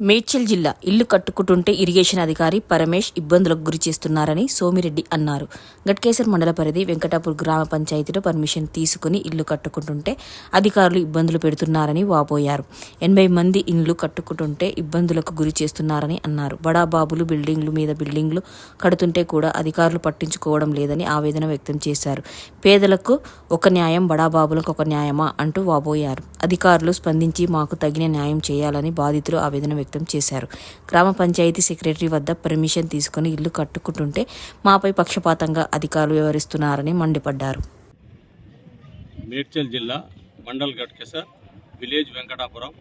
మేడ్చల్ జిల్లా ఇల్లు కట్టుకుంటుంటే ఇరిగేషన్ అధికారి పరమేష్ ఇబ్బందులకు గురి చేస్తున్నారని సోమిరెడ్డి అన్నారు. గట్కేసర్ మండల పరిధి వెంకటాపూర్ గ్రామ పంచాయతీలో పర్మిషన్ తీసుకుని ఇల్లు కట్టుకుంటుంటే అధికారులు ఇబ్బందులు పెడుతున్నారని వాపోయారు. ఎనభై మంది ఇండ్లు కట్టుకుంటుంటే ఇబ్బందులకు గురి చేస్తున్నారని అన్నారు. బడాబాబులు బిల్డింగ్లు మీద బిల్డింగ్లు కడుతుంటే కూడా అధికారులు పట్టించుకోవడం లేదని ఆవేదన వ్యక్తం చేశారు. పేదలకు ఒక న్యాయం బడాబాబులకు ఒక న్యాయమా అంటూ వాపోయారు. అధికారులు స్పందించి మాకు తగిన న్యాయం చేయాలని బాధితులు ఆవేదన వ్యక్తం చేశారు. గ్రామ పంచాయతీ సెక్రటరీ వద్ద పర్మిషన్ తీసుకుని ఇల్లు కట్టుకుంటుంటే మాపై పక్షపాతంగా అధికారులు వ్యవహరిస్తున్నారని మండిపడ్డారు. మేడ్చల్ జిల్లా మండల్ గట్కేసర్ విలేజ్ వెంకటాపురం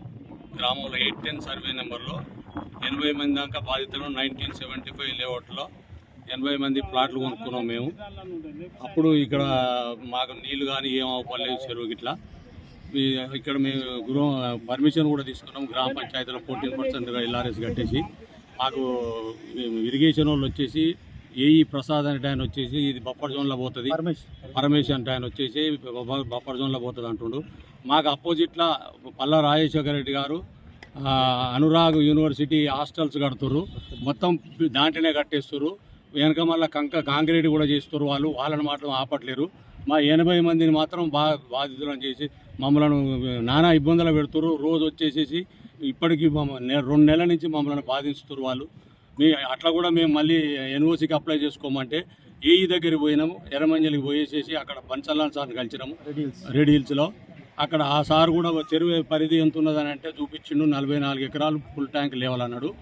గ్రామంలో ఎయిట్ టెన్ సర్వే నెంబర్లో ఎనభై మంది దాకా బాధితులు నైన్టీన్ సెవెంటీ ఫైవ్ లేఅవుట్లో ఎనభై మంది ప్లాట్లు కొనుక్కున్నాం మేము. అప్పుడు ఇక్కడ మాకు నీళ్ళు కానీ ఏం అవ్వలేదు చెరువు గిట్లా. ఇక్కడ మేము గృహ పర్మిషన్ కూడా తీసుకున్నాం. గ్రామ పంచాయతీలో ఫోర్టీన్ పర్సెంట్గా ఎల్ఆర్ఎస్ కట్టేసి మాకు ఇరిగేషన్ వాళ్ళు వచ్చేసి ఏఈ ప్రసాద్ అంటే ఆయన వచ్చేసి ఇది బఫర్ జోన్లో పోతుంది. పరమేశ్. అంటే ఆయన వచ్చేసి బఫర్ జోన్లో పోతుంది అంటుండు. మాకు అపోజిట్లో పల్లా రాజశేఖర రెడ్డి గారు అనురాగ్ యూనివర్సిటీ హాస్టల్స్ కడుతుర్రు. మొత్తం దాంట్లోనే కట్టేస్తుర్రు. వెనక మళ్ళీ కంక కాంక్రీట్ కూడా చేస్తున్నారు వాళ్ళు. వాళ్ళని మాత్రం ఆపట్లేరు. మా ఎనభై మందిని మాత్రం బా బాధితులను చేసి మమ్మల్ని నానా ఇబ్బందులు పెడుతుర్రు. రోజు వచ్చేసేసి ఇప్పటికీ మమ్మ- నె- రెండు నెలల నుంచి మమ్మల్ని బాధిస్తున్నారు వాళ్ళు. మీ అట్లా కూడా మేము మళ్ళీ ఎన్ఓసికి అప్లై చేసుకోమంటే ఏఈ దగ్గరికి పోయినాము. ఎర్రమంజలికి పోయేసేసి అక్కడ బన్సల్లాన్ సార్ని కలిసినాము. రెడ్ హిల్స్లో. అక్కడ ఆ సార్ కూడా చెరువు పరిధి ఎంత ఉన్నదని అంటే చూపించిండు. నలభై నాలుగు ఎకరాలు ఫుల్ ట్యాంక్ లేవాలన్నాడు.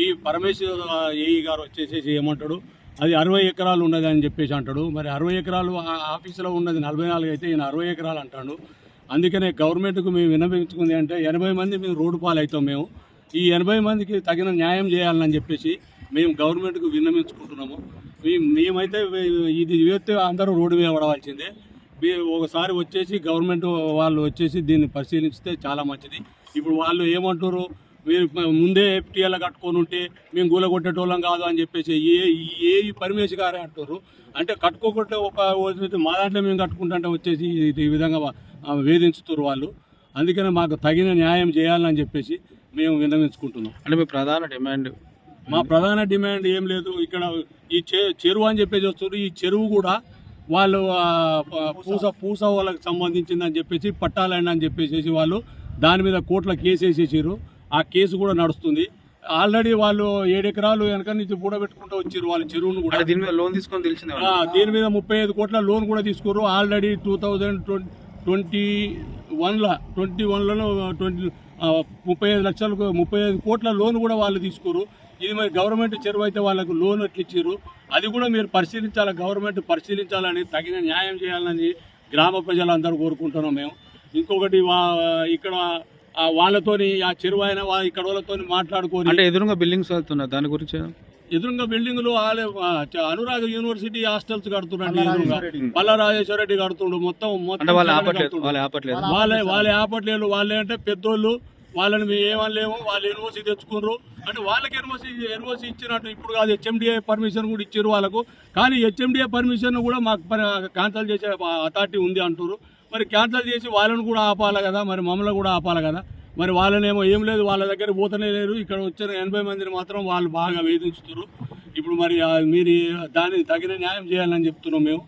ఈ పరమేశ్వర ఏఈ గారు వచ్చేసేసి ఏమంటాడు? అది అరవై ఎకరాలు ఉన్నది అని చెప్పేసి అంటాడు. మరి అరవై ఎకరాలు ఆ ఆఫీసులో ఉన్నది నలభై నాలుగు అయితే ఈయన అరవై ఎకరాలు అంటాడు. అందుకనే గవర్నమెంట్కు మేము విన్నవించుకుంది అంటే ఎనభై మంది మేము రోడ్డు పాలవుతాం మేము. ఈ ఎనభై మందికి తగిన న్యాయం చేయాలని చెప్పేసి మేము గవర్నమెంట్కు విన్నవించుకుంటున్నాము. మేము మేమైతే ఇది వేస్తే అందరూ రోడ్డు మీద పడవలసిందే. ఒకసారి వచ్చేసి గవర్నమెంట్ వాళ్ళు వచ్చేసి దీన్ని పరిశీలిస్తే చాలా మంచిది. ఇప్పుడు వాళ్ళు ఏమంటారు మీరు ముందే ఎఫ్టీఎల్ కట్టుకొని ఉంటే మేము గూల కొట్టేటోళ్ళం కాదు అని చెప్పేసి ఏ ఏ పరమేశ్ గారే అంటారు. అంటే కట్టుకోకుంటే ఒక మా దాంట్లో మేము కట్టుకుంటుంటే వచ్చేసి ఈ విధంగా వేధించుతారు వాళ్ళు. అందుకనే మాకు తగిన న్యాయం చేయాలని చెప్పేసి మేము విన్నవించుకుంటున్నాం. అంటే మీ ప్రధాన డిమాండ్? మా ప్రధాన డిమాండ్ ఏం లేదు. ఇక్కడ ఈ చెరువు అని చెప్పేసి వస్తారు ఈ చెరువు కూడా వాళ్ళు పూస పూస వాళ్ళకి సంబంధించిందని చెప్పేసి పట్టాలండి అని చెప్పేసి వాళ్ళు దాని మీద కోట్ల కేసు వేసేసారు. ఆ కేసు కూడా నడుస్తుంది. ఆల్రెడీ వాళ్ళు ఏడు ఎకరాలు వెనక నుంచి కూడబెట్టుకుంటూ వచ్చారు వాళ్ళ చెరువును కూడా. దీని మీద లోన్ తీసుకొని తెలిసిందే దీని మీద ముప్పై ఐదు కోట్ల లోన్ కూడా తీసుకున్నారు ఆల్రెడీ టూ థౌజండ్ ట్వంటీ వన్లో ట్వంటీ వన్లలో ట్వంటీ ముప్పై ఐదు లక్షలకు ముప్పై ఐదు కోట్ల లోన్ కూడా వాళ్ళు తీసుకోరు. ఇది మరి గవర్నమెంట్ చెరువు అయితే వాళ్ళకు లోన్ ఎట్లా ఇచ్చారు? అది కూడా మీరు పరిశీలించాలి? గవర్నమెంట్ పరిశీలించాలని తగిన న్యాయం చేయాలని గ్రామ ప్రజలందరూ కోరుకుంటున్నాం మేము. ఇంకొకటి వా ఇక్కడ వాళ్ళతోని ఆ చెరువు అయిన వా ఇక్కడ వాళ్ళతోని మాట్లాడుకొని అంటే ఎదురుగా బిల్డింగ్స్ వెళ్తున్నారు దాని గురించి? ఎదురుగా బిల్డింగ్లు చ- అనురాగ్ యూనివర్సిటీ హాస్టల్స్ కడుతున్నాడు ఎదురుగా. పల్లా రాజేశ్వర రెడ్డి కడుతుండు. మొత్తం వాళ్ళు. వాళ్ళు ఆపట్లేదు. వాళ్ళే వాళ్ళే ఆపట్లేదు. వాళ్ళే అంటే పెద్దోళ్ళు వాళ్ళని మేము ఏమనలేము వాళ్ళు ఎన్ఓసి తెచ్చుకున్నారు అంటే వాళ్ళకి ఎన్ఓసి ఎన్ఓసి ఇచ్చినట్టు ఇప్పుడు కాదు హెచ్ఎండిఏ పర్మిషన్ కూడా ఇచ్చారు వాళ్ళకు. కానీ హెచ్ఎండిఏ పర్మిషన్ కూడా మాకు క్యాన్సల్ చేసే అథారిటీ ఉంది అంటారు మరి క్యాన్సల్ చేసి వాళ్ళని కూడా ఆపాలి కదా మరి మమ్మల్ని కూడా ఆపాలి కదా. మరి వాళ్ళనేమో ఏం లేదు వాళ్ళ దగ్గర పోతనే లేరు. ఇక్కడ వచ్చిన ఎనభై మందిని మాత్రం వాళ్ళు బాగా వేధించుతారు ఇప్పుడు మరి మీరు దానికి తగిన న్యాయం చేయాలని చెప్తున్నాం మేము.